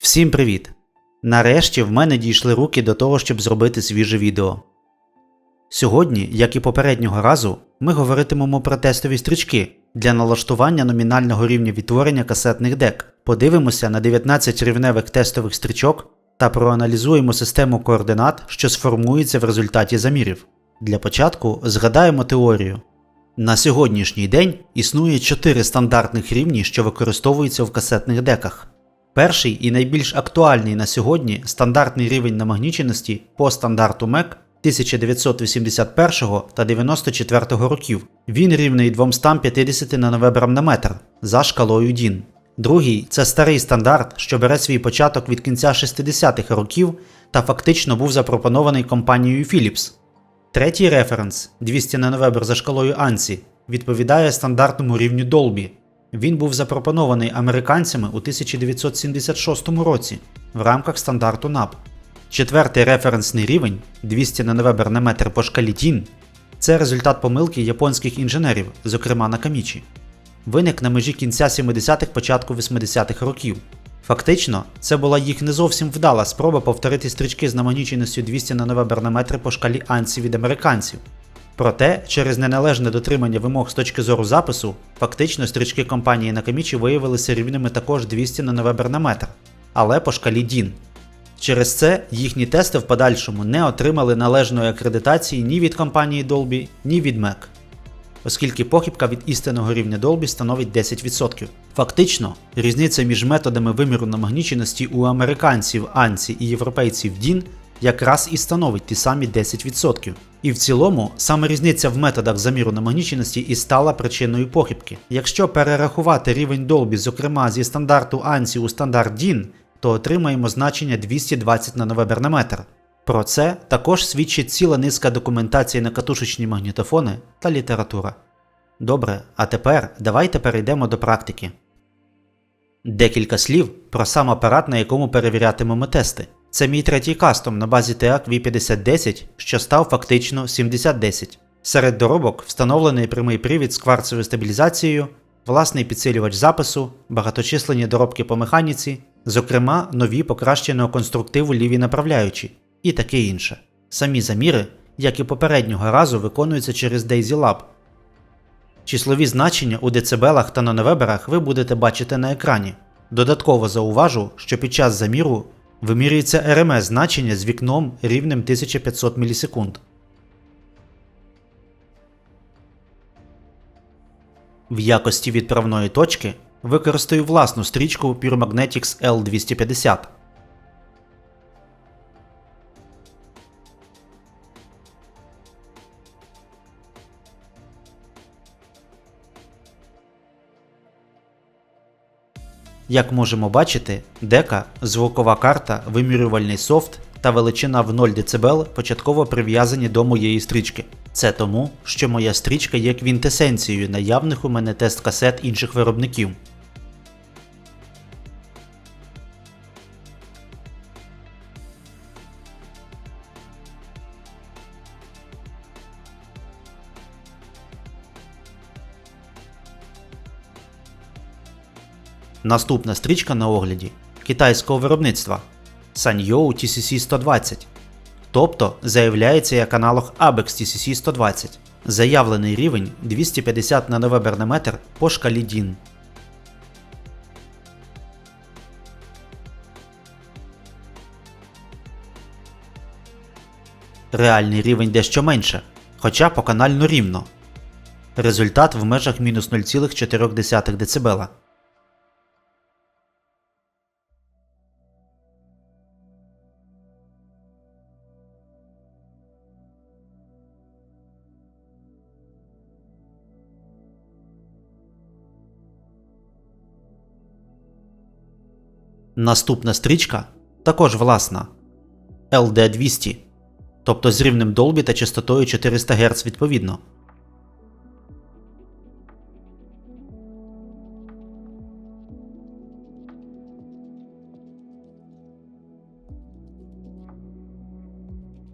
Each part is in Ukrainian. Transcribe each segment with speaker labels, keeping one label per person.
Speaker 1: Всім привіт! Нарешті в мене дійшли руки до того, щоб зробити свіже відео. Сьогодні, як і попереднього разу, ми говоритимемо про тестові стрічки для налаштування номінального рівня відтворення касетних дек. Подивимося на 19 рівневих тестових стрічок та проаналізуємо систему координат, що сформується в результаті замірів. Для початку згадаємо теорію. На сьогоднішній день існує 4 стандартних рівні, що використовуються в касетних деках. Перший і найбільш актуальний на сьогодні стандартний рівень намагніченості по стандарту MEC 1981 та 94 років. Він рівний 250 нановебрам на метр за шкалою DIN. Другий це старий стандарт, що бере свій початок від кінця 60-х років та фактично був запропонований компанією Philips. Третій референс 200 нановебр за шкалою ANSI відповідає стандартному рівню Dolby. Він був запропонований американцями у 1976 році в рамках стандарту NAB. Четвертий референсний рівень 200 нановебер на метр по шкалі DIN – це результат помилки японських інженерів, зокрема Накамічі. Виник на межі кінця 70-х початку 80-х років. Фактично, це була їх не зовсім вдала спроба повторити стрічки з намагніченістю 200 нановебер на метр по шкалі ANSI від американців. Проте, через неналежне дотримання вимог з точки зору запису, фактично стрічки компанії Nakamichi виявилися рівними також 200 нановебер на метр, але по шкалі DIN. Через це їхні тести в подальшому не отримали належної акредитації ні від компанії Dolby, ні від MEC, оскільки похибка від істинного рівня Dolby становить 10%. Фактично, різниця між методами виміру намагніченості у американців ANSI і європейців DIN якраз і становить ті самі 10%. І в цілому, саме різниця в методах заміру намагніченості і стала причиною похибки. Якщо перерахувати рівень Dolby, зокрема зі стандарту ANSI у стандарт DIN, то отримаємо значення 220 нановебер на метр. Про це також свідчить ціла низка документації на катушечні магнітофони та література. Добре, а тепер давайте перейдемо до практики. Декілька слів про сам апарат, на якому перевірятимемо тести. Це мій третій кастом на базі TEAC V5010, що став фактично 7010. Серед доробок встановлений прямий привід з кварцевою стабілізацією, власний підсилювач запису, багаточисленні доробки по механіці, зокрема нові покращеного конструктиву ліві направляючі і таке інше. Самі заміри, як і попереднього разу, виконуються через Daisy Lab. Числові значення у децибелах та нановеберах ви будете бачити на екрані. Додатково зауважу, що під час заміру вимірюється РМС значення з вікном рівнем 1500 мілісекунд. В якості відправної точки використаю власну стрічку Puremagnetics L250. Як можемо бачити, дека, звукова карта, вимірювальний софт та величина в 0 дБ початково прив'язані до моєї стрічки. Це тому, що моя стрічка є квінтесенцією наявних у мене тест-касет інших виробників. Наступна стрічка на огляді китайського виробництва Sanyo TCC 120, тобто заявляється як аналог Abex TCC 120. Заявлений рівень 250 нановебер на метр по шкалі DIN. Реальний рівень дещо менше, хоча поканально рівно. Результат в межах мінус 0,4 дБ. Наступна стрічка також власна LD200, тобто з рівнем Dolby та частотою 400 Гц відповідно.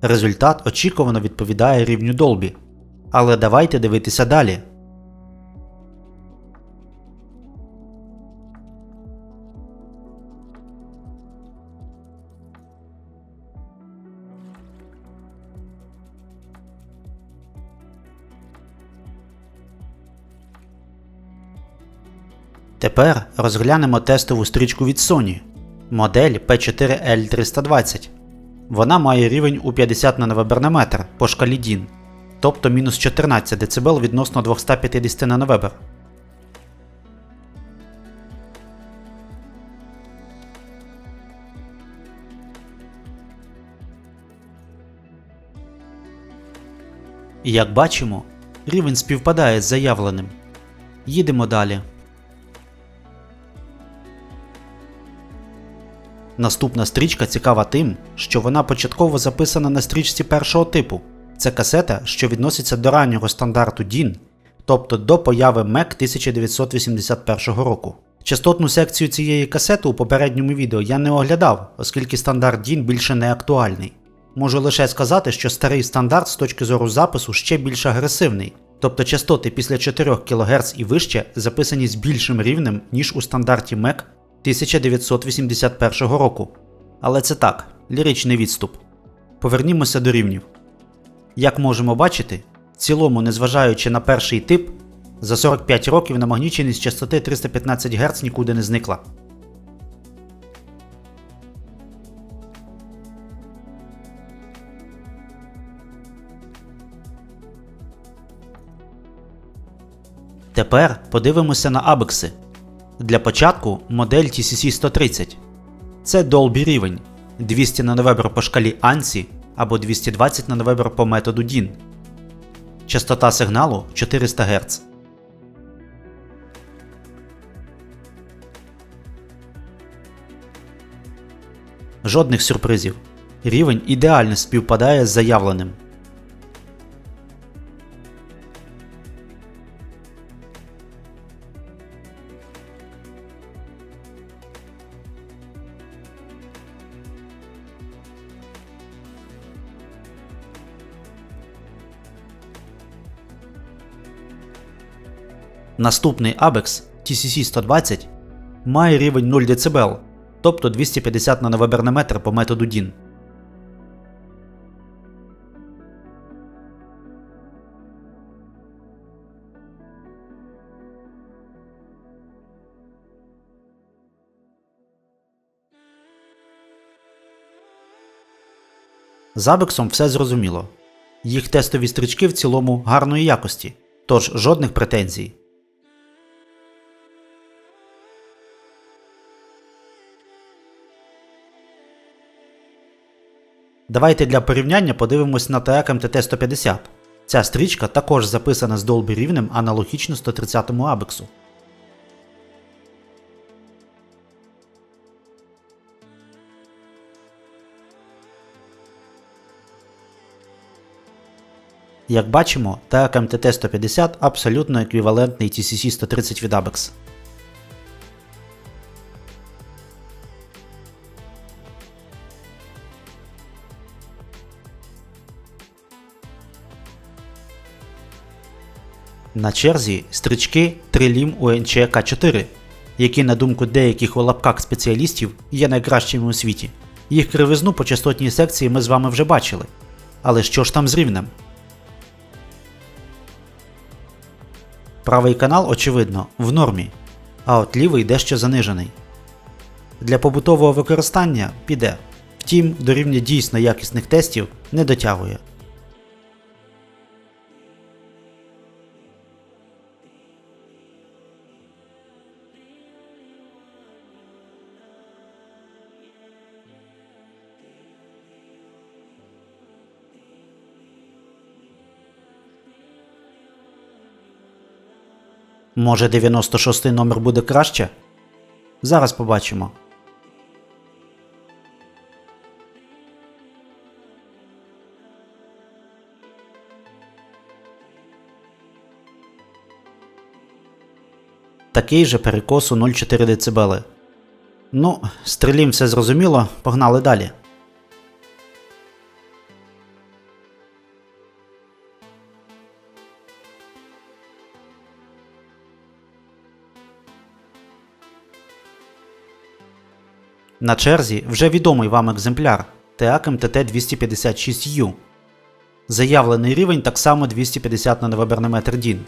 Speaker 1: Результат очікувано відповідає рівню Dolby. Але давайте дивитися далі. Тепер розглянемо тестову стрічку від Sony модель P4L320. Вона має рівень у 50 нановебер на метр по шкалі DIN, тобто мінус 14 дБ відносно 250 нановебер. Як бачимо, рівень співпадає з заявленим. Їдемо далі. Наступна стрічка цікава тим, що вона початково записана на стрічці першого типу. Це касета, що відноситься до раннього стандарту DIN, тобто до появи MEC 1981 року. Частотну секцію цієї касети у попередньому відео я не оглядав, оскільки стандарт DIN більше не актуальний. Можу лише сказати, що старий стандарт з точки зору запису ще більш агресивний, тобто частоти після 4 кГц і вище записані з більшим рівнем, ніж у стандарті MEC 1981 року. Але це так, ліричний відступ. Повернімося до рівнів. Як можемо бачити, в цілому, незважаючи на перший тип, за 45 років намагніченість частоти 315 Гц нікуди не зникла. Тепер подивимося на абекси. Для початку модель TCC 130. Це Dolby рівень 200 нановебер по шкалі ANSI або 220 нановебер по методу DIN. Частота сигналу 400 Гц. Жодних сюрпризів. Рівень ідеально співпадає з заявленим. Наступний ABEX TCC 120 має рівень 0 дБ, тобто 250 нановебер на метр по методу DIN. З Абексом все зрозуміло. Їх тестові стрічки в цілому гарної якості, тож жодних претензій. Давайте для порівняння подивимось на TEC MTT 150. Ця стрічка також записана з Dolby рівнем аналогічно 130 Абексу. Як бачимо, TEC MTT 150 абсолютно еквівалентний TCC 130 від ABEX. На черзі стрічки Trilim UNC K4, які, на думку деяких у лапках спеціалістів, є найкращими у світі. Їх кривизну по частотній секції ми з вами вже бачили. Але що ж там з рівнем? Правий канал, очевидно, в нормі, а от лівий дещо занижений. Для побутового використання піде, втім, до рівня дійсно якісних тестів не дотягує. Може 96 номер буде краще? Зараз побачимо. Такий же перекос у 0,4 дБ. Ну, стрілім все зрозуміло, погнали далі. На черзі вже відомий вам екземпляр TEAC mtt 256 u Заявлений рівень так само 250 на метр Дін.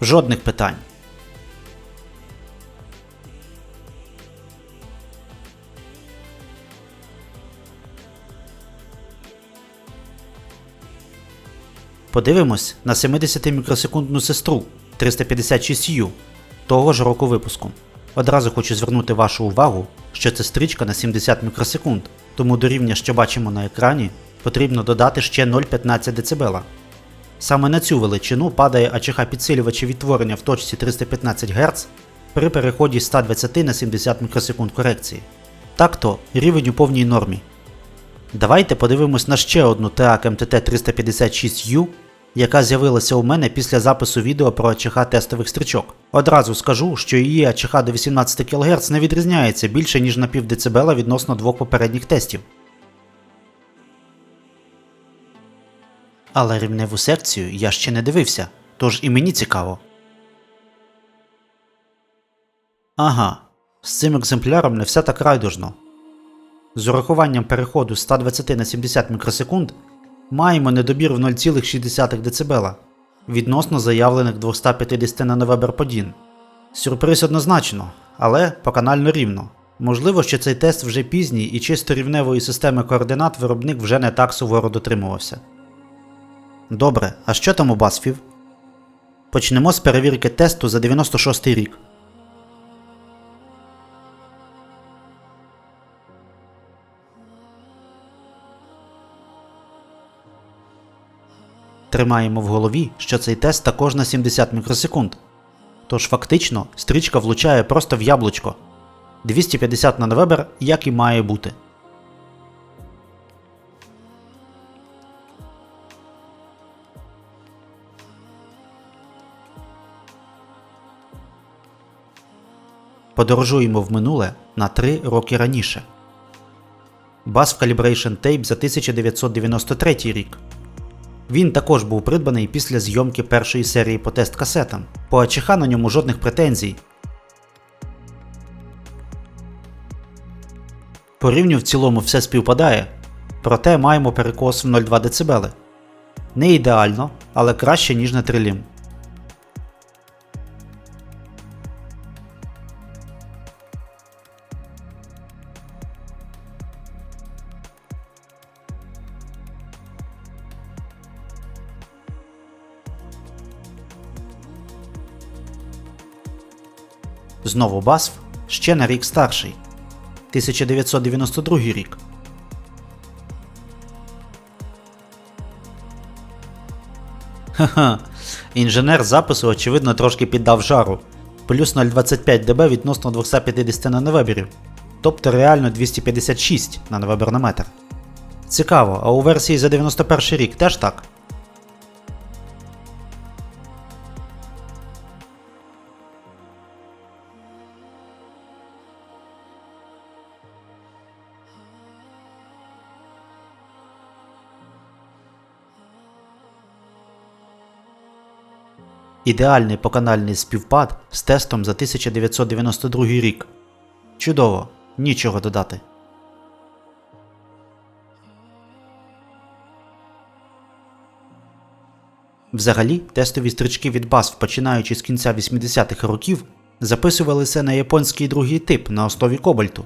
Speaker 1: Жодних питань. Подивимось на 70 мікросекундну сестру 356U того ж року випуску. Одразу хочу звернути вашу увагу, що це стрічка на 70 мікросекунд, тому до рівня, що бачимо на екрані, потрібно додати ще 0,15 дБ. Саме на цю величину падає АЧХ підсилювачі відтворення в точці 315 Гц при переході з 120 на 70 мікросекунд корекції. Так-то рівень у повній нормі. Давайте подивимось на ще одну TEAC MTT356U, яка з'явилася у мене після запису відео про АЧХ тестових стрічок. Одразу скажу, що її АЧХ до 18 кГц не відрізняється більше ніж на пів децибела відносно двох попередніх тестів. Але рівневу секцію я ще не дивився, тож і мені цікаво. Ага, з цим екземпляром не все так райдужно. З урахуванням переходу з 120 на 70 мікросекунд маємо недобір в 0,6 дБ відносно заявлених 250 на November Podin. Сюрприз однозначно, але поканально рівно. Можливо, що цей тест вже пізній і чисто рівневої системи координат виробник вже не так суворо дотримувався. Добре, а що там у басфів? Почнемо з перевірки тесту за 96 рік. Тримаємо в голові, що цей тест також на 70 мікросекунд. Тож фактично стрічка влучає просто в яблучко. 250 нанвебер, як і має бути. Подорожуємо в минуле на 3 роки раніше. Bass Calibration Tape за 1993 рік. Він також був придбаний після зйомки першої серії по тест касетам. По АЧХ на ньому жодних претензій. По рівню в цілому все співпадає, проте маємо перекос в 0,2 дБ. Не ідеально, але краще, ніж на трилім. Знову BASF ще на рік старший 1992 рік. Ха-ха, інженер запису, очевидно, трошки піддав жару. Плюс 0,25 дБ відносно 250 нановеберів. Тобто реально 256 нановебер на метр. Цікаво, а у версії за 91 рік теж так? Ідеальний поканальний співпад з тестом за 1992 рік. Чудово, нічого додати. Взагалі, тестові стрічки від BASF, починаючи з кінця 80-х років, записувалися на японський другий тип на основі кобальту,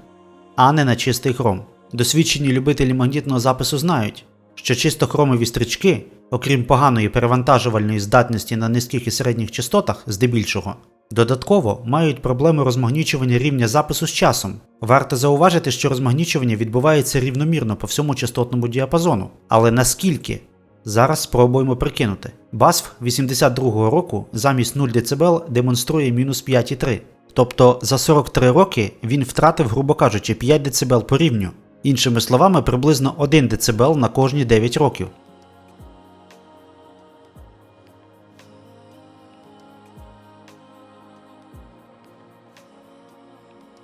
Speaker 1: а не на чистий хром. Досвідчені любителі магнітного запису знають, що чисто хромові стрічки, окрім поганої перевантажувальної здатності на низьких і середніх частотах, здебільшого, додатково мають проблему розмагнічування рівня запису з часом. Варто зауважити, що розмагнічування відбувається рівномірно по всьому частотному діапазону. Але наскільки? Зараз спробуємо прикинути. BASF 82-го року замість 0 дБ демонструє мінус 5,3. Тобто за 43 роки він втратив, грубо кажучи, 5 дБ по рівню. Іншими словами, приблизно 1 дБ на кожні 9 років.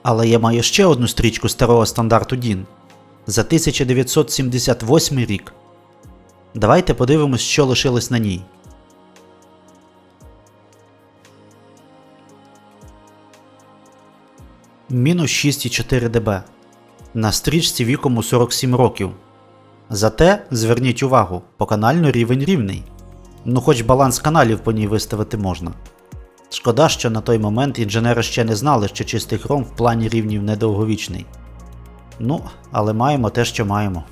Speaker 1: Але я маю ще одну стрічку старого стандарту DIN за 1978 рік. Давайте подивимось, що лишилось на ній. Мінус 6,4 дБ. На стрічці віком у 47 років. Зате зверніть увагу, поканально рівень рівний. Ну хоч баланс каналів по ній виставити можна. Шкода, що на той момент інженери ще не знали, що чистий хром в плані рівнів недовговічний. Ну, але маємо те, що маємо.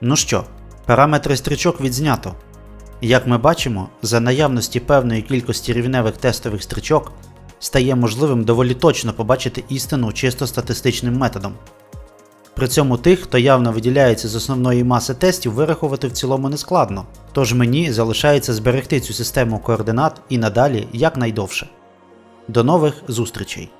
Speaker 1: Ну що, параметри стрічок відзнято. Як ми бачимо, за наявності певної кількості рівневих тестових стрічок стає можливим доволі точно побачити істину чисто статистичним методом. При цьому тих, хто явно виділяється з основної маси тестів, вирахувати в цілому не складно, тож мені залишається зберегти цю систему координат і надалі якнайдовше. До нових зустрічей!